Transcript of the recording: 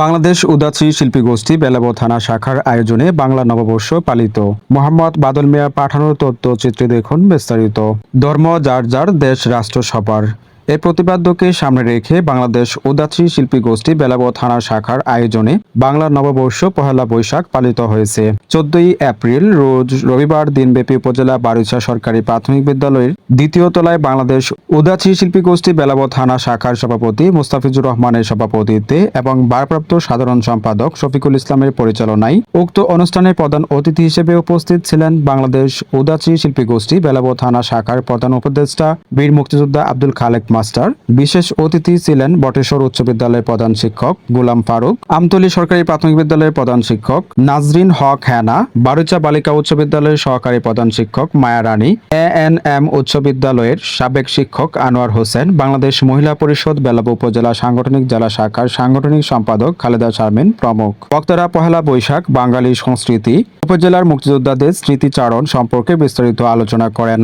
বাংলাদেশ উদাসী শিল্পী গোষ্ঠী বেলাব থানা শাখার আয়োজনে বাংলা নববর্ষ পালিত। মোহাম্মদ বাদল মিয়া পাঠানোর তথ্যচিত্রে দেখুন বিস্তারিত। ধর্ম, যার যার, দেশ, রাষ্ট্র, সবার। এই প্রতিপাদ্যকে সামনে রেখে বাংলাদেশ উদাচি শিল্পী গোষ্ঠী বেলাব থানা শাখার আয়োজনে বাংলা নববর্ষ পহেলা বৈশাখ পালিত হয়েছে। চোদ্দই এপ্রিল রোজ রবিবার দিনব্যাপী উপজেলা বারিচা সরকারি প্রাথমিক বিদ্যালয়ের দ্বিতীয় তলায় বাংলাদেশ উদাচি শিল্পী গোষ্ঠী বেলাব থানা শাখার সভাপতি মুস্তাফিজুর রহমানের সভাপতিত্বে এবং ভারপ্রাপ্ত সাধারণ সম্পাদক শফিকুল ইসলামের পরিচালনায় উক্ত অনুষ্ঠানে প্রধান অতিথি হিসেবে উপস্থিত ছিলেন বাংলাদেশ উদাচি শিল্পী গোষ্ঠী বেলাব থানা শাখার প্রধান উপদেষ্টা বীর মুক্তিযোদ্ধা আব্দুল খালেক মাস্টার। বিশেষ অতিথি ছিলেন বটেশ্বর উচ্চ বিদ্যালয়ের প্রধান শিক্ষক গোলাম ফারুক, আমতলী সরকারি প্রাথমিক বিদ্যালয়ের প্রধান শিক্ষক নাজরিন হক হ্যানা বারুচা বালিকা উচ্চ বিদ্যালয়ের সহকারী প্রধান শিক্ষক মায়া রানী এ এন এম উচ্চ বিদ্যালয়ের সাবেক শিক্ষক আনোয়ার হোসেন, বাংলাদেশ মহিলা পরিষদ বেলাব উপজেলা সাংগঠনিক জেলা শাখার সাংগঠনিক সম্পাদক খালেদা শারমিন প্রমুখ। বক্তারা পহেলা বৈশাখ বাঙালি সংস্কৃতি, উপজেলার মুক্তিযোদ্ধাদের স্মৃতিচারণ সম্পর্কে বিস্তারিত আলোচনা করেন।